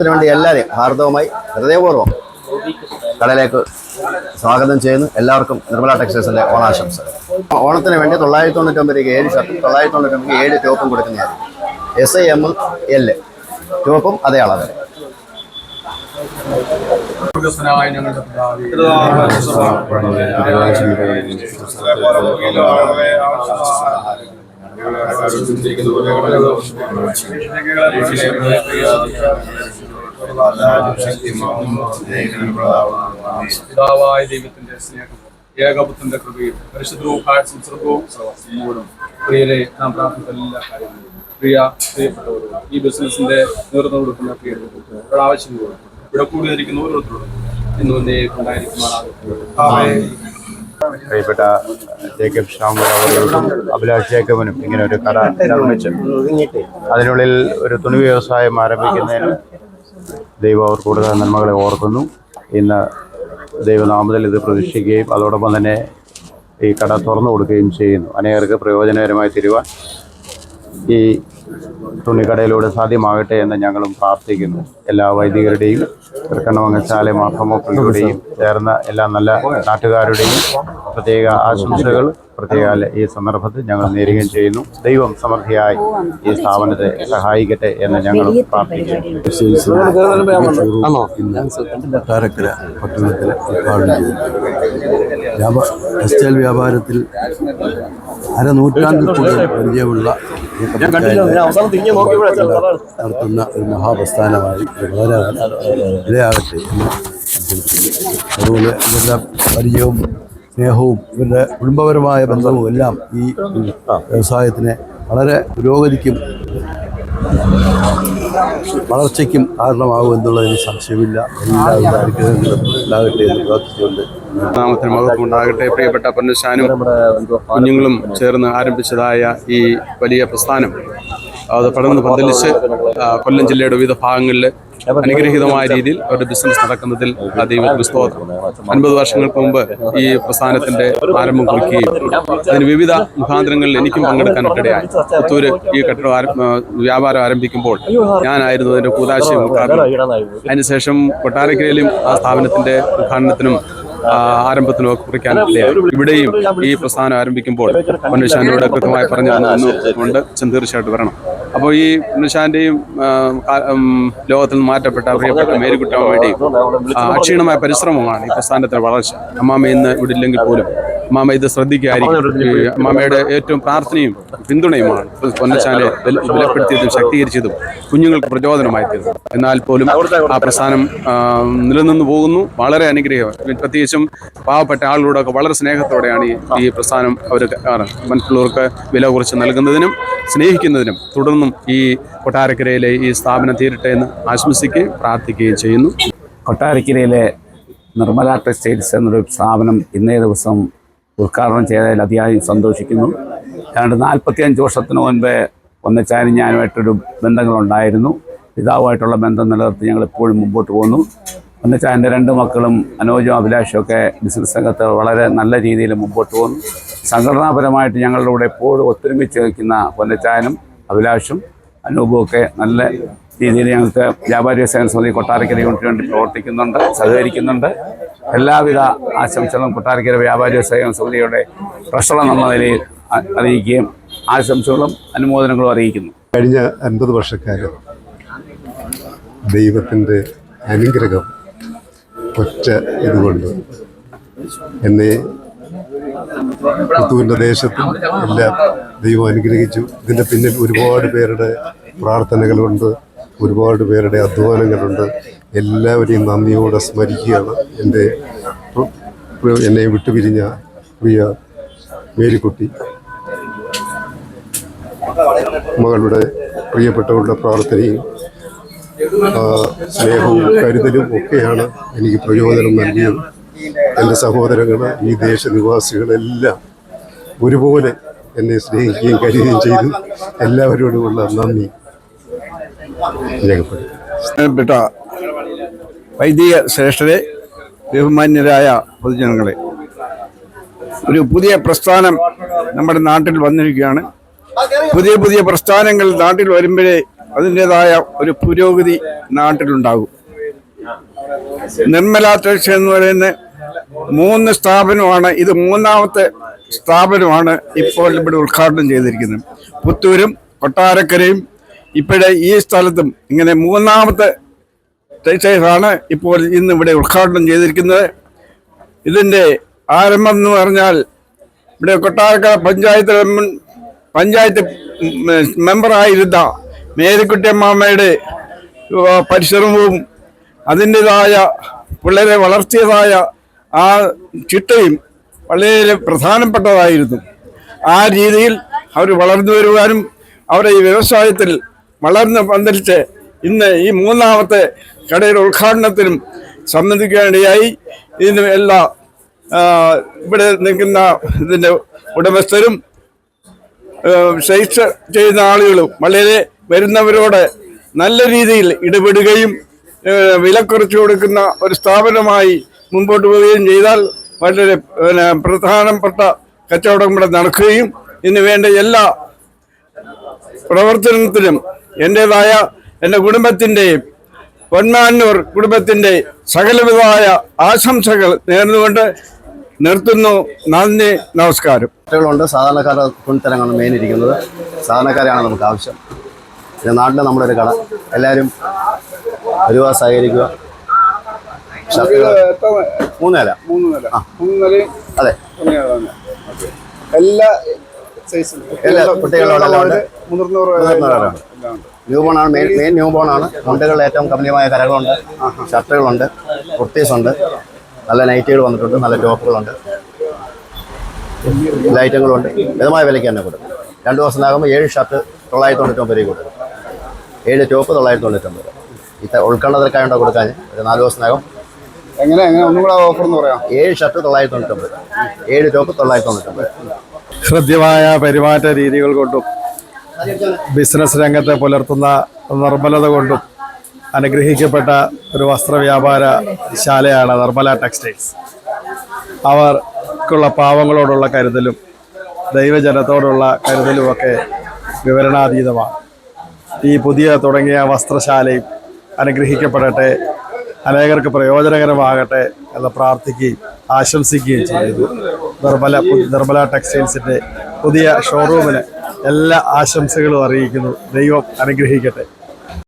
അതിനുവേണ്ടി എല്ലാവരെയും ഹാർദവമായി ഹൃദയപൂർവം കടയിലേക്ക് സ്വാഗതം ചെയ്യുന്നു. എല്ലാവർക്കും നിർമ്മല ടെക്സ്റ്റൈൽസിന്റെ ഓണാശംസ ഓണത്തിന് വേണ്ടി തൊള്ളായിരത്തി തൊണ്ണൂറ്റൊമ്പത് രൂപയ്ക്ക് ഏഴ് ഷർട്ടും തൊള്ളായിരത്തി തൊണ്ണൂറ്റൊമ്പത് ഏഴ് ടോപ്പും കൊടുക്കുന്നതായിരിക്കും എസ് ഐ എം എൽ ടോപ്പും അതേ അളവ് ഞങ്ങളുടെ പിതാവായ ദൈവത്തിന്റെ സ്നേഹം ഏകപുത്രന്റെ കൃപയും പരിശുദ്ധവും പ്രിയരെ നാം പ്രാർത്ഥിക്കുന്ന പ്രിയ പ്രിയപ്പെട്ടവരോട് ഈ ബിസിനസിന്റെ നേതൃത്വം കൊടുക്കുന്ന പ്രിയപ്പെട്ടവരോട് ഇവിടെ കൂടും ഇവിടെ കൂടിയിരിക്കുന്ന ഓരോരുത്തരോടും ഇന്ന് വന്നേ ഉണ്ടായിരിക്കുമാറാകട്ടെ പ്രിയപ്പെട്ട ജേക്കബ് അവരോടും അഭിലാഷ് ജേക്കബിനും ഇങ്ങനെ ഒരു കട നിർമ്മിച്ച്. അതിനുള്ളിൽ ഒരു തുണി വ്യവസായം ആരംഭിക്കുന്നതിന് ദൈവം അവർ കൂടുതൽ നന്മകളെ ഓർക്കുന്നു. ഇന്ന് ദൈവനാമത്തിൽ ഇത് പ്രതീക്ഷിക്കുകയും അതോടൊപ്പം തന്നെ ഈ കട തുറന്നു കൊടുക്കുകയും ചെയ്യുന്നു. അനേകർക്ക് പ്രയോജനകരമായി തരുവാൻ ഈ തുണിക്കടയിലൂടെ സാധ്യമാകട്ടെ എന്ന് ഞങ്ങളും പ്രാർത്ഥിക്കുന്നു. എല്ലാ വൈദികരുടെയും തൃക്കണ്ണമംഗശാല മാർഫമോക്കളുടെയും ചേർന്ന എല്ലാ നല്ല നാട്ടുകാരുടെയും പ്രത്യേക ആശംസകൾ പ്രത്യേക ഈ സന്ദർഭത്തിൽ ഞങ്ങൾ നേരുകയും ചെയ്യുന്നു. ദൈവം സമൃദ്ധിയായി ഈ സ്ഥാപനത്തെ സഹായിക്കട്ടെ എന്ന് ഞങ്ങൾ പ്രാർത്ഥിക്കുന്നു. വ്യാപാരത്തിൽ അരനൂറ്റാണ്ടിൽ കൂടുതൽ പരിചയമുള്ള നടത്തുന്ന ഒരു മഹാപ്രസ്ഥാനമായി ഇടയാകട്ടെ എന്ന്. അതുപോലെ ഇവരുടെ പരിചയവും സ്നേഹവും ഇവരുടെ കുടുംബപരമായ ബന്ധവും എല്ലാം ഈ വ്യവസായത്തിനെ വളരെ പുരോഗതിക്കും വളർച്ചയ്ക്കും കാരണമാകും എന്നുള്ളതിന് സംശയമില്ല. എല്ലാവരുടെ അനുഗ്രഹങ്ങളും ഉണ്ടാകട്ടെ എന്ന് പ്രാർത്ഥിച്ചുകൊണ്ട് നാമത്തിന് മഹത്വം പ്രിയപ്പെട്ട പൊന്നശാനും കുഞ്ഞുങ്ങളും ചേർന്ന് ആരംഭിച്ചതായ ഈ വലിയ പ്രസ്ഥാനം. അത് പടർന്ന് പന്തലിച്ച് കൊല്ലം ജില്ലയുടെ വിവിധ ഭാഗങ്ങളിൽ അനുഗ്രഹീതമായ രീതിയിൽ അവരുടെ ബിസിനസ് നടക്കുന്നതിൽ അതീവ ദൈവത്തിന് സ്തോത്രം. അൻപത് വർഷങ്ങൾക്ക് മുമ്പ് ഈ പ്രസ്ഥാനത്തിന്റെ ആരംഭം കുറിക്കുകയും അതിന് വിവിധ മുഖാന്തരങ്ങളിൽ എനിക്കും പങ്കെടുക്കാനിടയായി പുത്തൂര് ഈ കെട്ടിടം വ്യാപാരം ആരംഭിക്കുമ്പോൾ ഞാനായിരുന്നു അതിന്റെ കൂതാശയും അതിനുശേഷം കൊട്ടാരക്കരയിലും ആ സ്ഥാപനത്തിന്റെ ഉദ്ഘാടനത്തിനും ആരംഭത്തിനും കുറിക്കാൻ. ഇവിടെയും ഈ പ്രസ്ഥാനം ആരംഭിക്കുമ്പോൾ പൊന്നുഷാനോട് കൃത്യമായി പറഞ്ഞു തന്നുകൊണ്ട് കൊണ്ട് തീർച്ചയായിട്ടും വരണം. അപ്പോൾ ഈ പൊന്നുഷാന്റെയും ആ, കാ- ഉം, ലോകത്തിൽ മാറ്റപ്പെട്ട പ്രിയപ്പെട്ട വേണ്ടി അക്ഷീണമായ പരിശ്രമമാണ് ഈ പ്രസ്ഥാനത്തിന്റെ വളർച്ച. അമ്മാമ ഇന്ന് ഇവിടെ ഇല്ലെങ്കിൽ പോലും. അമ്മാമ ഇത് ശ്രദ്ധിക്കുകയായിരിക്കും അമ്മാമയുടെ ഏറ്റവും പ്രാർത്ഥനയും പിന്തുണയുമാണ്. പൊന്നശാലെ ബല- ബലപ്പെടുത്തിയതും ശക്തീകരിച്ചതും കുഞ്ഞുങ്ങൾക്ക് പ്രചോദനമായി തീർന്നു എന്നാൽ പോലും ആ പ്രസ്ഥാനം നിലനിന്നു പോകുന്നു. വളരെ അനുഗ്രഹം. പ്രത്യേകിച്ചും പാവപ്പെട്ട ആളുകളോടൊക്കെ വളരെ സ്നേഹത്തോടെയാണ് ഈ പ്രസ്ഥാനം അവർ മറ്റുള്ളവർക്ക് വില കുറച്ച് നൽകുന്നതിനും സ്നേഹിക്കുന്നതിനും തുടർന്നും ഈ കൊട്ടാരക്കരയിലെ ഈ സ്ഥാപനം തീരട്ടെ എന്ന് ആശംസിക്കുകയും പ്രാർത്ഥിക്കുകയും ചെയ്യുന്നു. കൊട്ടാരക്കരയിലെ നിർമ്മല ടെക്സ്റ്റൈൽസ് എന്നൊരു സ്ഥാപനം ഇന്നേ ദിവസം ഉദ്ഘാടനം ചെയ്തതിൽ അതിയായി സന്തോഷിക്കുന്നു. ഏതാണ്ട് നാൽപ്പത്തിയഞ്ച് വർഷത്തിന് മുൻപേ ഒന്നച്ചാനും ഞാനുമായിട്ടൊരു ബന്ധങ്ങളുണ്ടായിരുന്നു. പിതാവുമായിട്ടുള്ള ബന്ധം നിലനിർത്തി ഞങ്ങൾ എപ്പോഴും മുമ്പോട്ട് പോകുന്നു. ഒന്നച്ചാന്റെ രണ്ട് മക്കളും അനോജും അഭിലാഷും ഒക്കെ ബിസിനസ് രംഗത്ത് വളരെ നല്ല രീതിയിൽ മുമ്പോട്ട് പോകുന്നു. സംഘടനാപരമായിട്ട് ഞങ്ങളുടെ കൂടെ എപ്പോഴും ഒത്തൊരുമിച്ച് നിൽക്കുന്ന പൊന്നച്ചായനും അഭിലാഷും അനൂപുമൊക്കെ നല്ല രീതിയിൽ ഞങ്ങൾക്ക് വ്യാപാരി സേവന സമിതി കൊട്ടാരക്കര യൂണിറ്റിന് വേണ്ടി പ്രവർത്തിക്കുന്നുണ്ട് സഹകരിക്കുന്നുണ്ട്. എല്ലാവിധ ആശംസകളും കൊട്ടാരക്കര വ്യാപാരി സേവന സമിതിയുടെ ട്രഷറർ എന്ന നിലയിൽ അറിയിക്കുകയും ആശംസകളും അനുമോദനങ്ങളും അറിയിക്കുന്നു. കഴിഞ്ഞ അൻപത് വർഷക്കാലം ദൈവത്തിന്റെ അനുഗ്രഹം ഒറ്റ ഇതുകൊണ്ട്. എന്നെ പുത്തൂരിന്റെ ദേശത്തും എല്ലാം ദൈവം അനുഗ്രഹിച്ചു. ഇതിന്റെ പിന്നിൽ ഒരുപാട് പേരുടെ പ്രാർത്ഥനകളുണ്ട് ഒരുപാട് പേരുടെ അധ്വാനങ്ങളുണ്ട്. എല്ലാവരെയും നന്ദിയോടെ സ്മരിക്കുകയാണ് എന്റെ എന്നെ വിട്ടുപിരിഞ്ഞ പ്രിയ മേരിക്കുട്ടി. മകളുടെ പ്രിയപ്പെട്ടവരുടെ പ്രാർത്ഥനയും സ്നേഹവും കരുതലും ഒക്കെയാണ് എനിക്ക് പ്രയോജനം നൽകിയത്. എന്റെ സഹോദരങ്ങൾ ഈ ദേശനിവാസികളെല്ലാം ഒരുപോലെ എന്നെ സ്നേഹിക്കുകയും കരുതുകയും ചെയ്തു. എല്ലാവരോടുമുള്ള നന്ദി ബഹുമാനപ്പെട്ട വൈദിക ശ്രേഷ്ഠരെ ബഹുമാന്യരായ പൊതുജനങ്ങളെ ഒരു പുതിയ പ്രസ്ഥാനം നമ്മുടെ നാട്ടിൽ വന്നിരിക്കുകയാണ്. പുതിയ പുതിയ പ്രസ്ഥാനങ്ങൾ നാട്ടിൽ വരുമ്പോഴേ അതിന്റെതായ ഒരു പുരോഗതി നാട്ടിലുണ്ടാകും. നിർമ്മലാധ്യക്ഷൻ എന്ന് പറയുന്ന മൂന്ന് സ്ഥാപനമാണ് ഇത് മൂന്നാമത്തെ സ്ഥാപനമാണ് ഇപ്പോൾ ഇവിടെ ഉദ്ഘാടനം ചെയ്തിരിക്കുന്നത്. പുത്തൂരും കൊട്ടാരക്കരയും ഇപ്പോഴേ ഈ സ്ഥലത്തും ഇങ്ങനെ മൂന്നാമത്തെ ടെക്സ്റ്റൈൽസാണ് ഇപ്പോൾ ഇന്ന് ഇവിടെ ഉദ്ഘാടനം ചെയ്തിരിക്കുന്നത്. ഇതിന്റെ ആരംഭം എന്ന് പറഞ്ഞാൽ ഇവിടെ കൊട്ടാരക്കര പഞ്ചായത്ത് പഞ്ചായത്ത് മെമ്പറായിരുന്ന മേരിക്കുട്ടിയമ്മാമ്മയുടെ പരിശ്രമവും അതിന്റെതായ പിള്ളേരെ വളർത്തിയതായ ആ ചിട്ടയും വളരെ പ്രധാനപ്പെട്ടതായിരുന്നു. ആ രീതിയിൽ അവർ വളർന്നു വരുവാനും അവരെ ഈ വ്യവസായത്തിൽ വളർന്ന് പന്തലിച്ച് ഇന്ന് ഈ മൂന്നാമത്തെ കടയുടെ ഉദ്ഘാടനത്തിനും സംബന്ധിക്കാനിടയായി ഇതിന് എല്ലാ ഇവിടെ നിൽക്കുന്ന ഇതിന്റെ ഉടമസ്ഥരും രജിസ്റ്റർ ചെയ്യുന്ന ആളുകളും വളരെ വരുന്നവരോട് നല്ല രീതിയിൽ ഇടപെടുകയും വില കുറച്ചു കൊടുക്കുന്ന ഒരു സ്ഥാപനമായി മുമ്പോട്ട് പോവുകയും ചെയ്താൽ വളരെ പിന്നെ, പ്രധാനപ്പെട്ട കച്ചവടം ഇവിടെ നടക്കുകയും ഇന്ന് വേണ്ട എല്ലാ പ്രവർത്തനത്തിലും എന്റെതായ എന്റെ കുടുംബത്തിന്റെയും പൊന്മാന്നൂർ കുടുംബത്തിന്റെ സകലവിധമായ ആശംസകൾ നേർന്നുകൊണ്ട് നിർത്തുന്നു. നന്ദി നമസ്കാരം. കുട്ടികളുണ്ട്. സാധാരണക്കാരുടെ തുണിത്തരങ്ങളാണ് മെയിൻ ഇരിക്കുന്നത്. സാധാരണക്കാരെയാണ് നമുക്ക് ആവശ്യം. പിന്നെ നാട്ടിൽ ഒരു കട. എല്ലാവരും ഒരുവാ സഹകരിക്കുക. ഷർട്ടുകൾ മൂന്ന് നില. മൂന്ന് നില. മൂന്ന് നിലയും അതെ. എല്ലാ സൈസിലും എല്ലാ കുട്ടികളോടെല്ലാം ഉണ്ട് മുതിർന്നവർ മുതിർന്നവരാണ് ന്യൂ ബോൺ ആണ് മെയിൻ ന്യൂ ബോൺ ആണ്. മുണ്ടുകളിൽ ഏറ്റവും കമ്പനിയമായ കരകളുണ്ട്. ഷർട്ടുകളുണ്ട് കുർത്തീസ് ഉണ്ട്. നല്ല നൈറ്റുകൾ വന്നിട്ടുണ്ട് നല്ല ടോപ്പുകളുണ്ട്. എല്ലാ ഉണ്ട് മിതമായ വിലയ്ക്ക് തന്നെ കൊടുക്കും. രണ്ട് ആകുമ്പോൾ ഏഴ് ഷർട്ട് തൊള്ളായിരത്തി തൊണ്ണൂറ്റൊമ്പത് രൂപ കൊടുക്കും. ഏഴ് ടോപ്പ് തൊള്ളായിരത്തി തൊണ്ണൂറ്റൊമ്പത് ഉൾക്കണ്ടതിലൊക്കെ ഉൾക്കണ്ടതിற்കായുണ്ടോ കൊടുക്കാൻ ഒരു നാല് ദിവസത്തിനകം എങ്ങനെ എങ്ങനെ? ഒന്നും കൂടെ ഓഫർ എന്ന് പറയാം ഏഴ് ഷർട്ട് തൊള്ളായിരത്തി തൊണ്ണൂറ്റൊമ്പത് ഏഴ് ടോപ്പ് തൊള്ളായിരത്തി തൊണ്ണൂറ്റൊമ്പത് ഹൃദ്യമായ പെരുമാറ്റ രീതികൾ കൊണ്ടും ബിസിനസ് രംഗത്തെ പുലർത്തുന്ന നിർമ്മലത കൊണ്ടും അനുഗ്രഹിക്കപ്പെട്ട ഒരു വസ്ത്രവ്യാപാര ശാലയാണ് നിർമ്മല ടെക്സ്റ്റൈൽസ്. അവർക്കുള്ള പാവങ്ങളോടുള്ള കരുതലും ദൈവജനത്തോടുള്ള കരുതലുമൊക്കെ വിവരണാതീതമാണ്. ഈ പുതിയ തുടങ്ങിയ വസ്ത്രശാലയും അനുഗ്രഹിക്കപ്പെടട്ടെ അനേകർക്ക് പ്രയോജനകരമാകട്ടെ എന്ന് പ്രാർത്ഥിക്കുകയും ആശംസിക്കുകയും ചെയ്തു. നിർമ്മല നിർമ്മല ടെക്സ്റ്റൈൽസിന്റെ പുതിയ ഷോറൂമിന് എല്ലാ ആശംസകളും അറിയിക്കുന്നു. ദൈവം അനുഗ്രഹിക്കട്ടെ.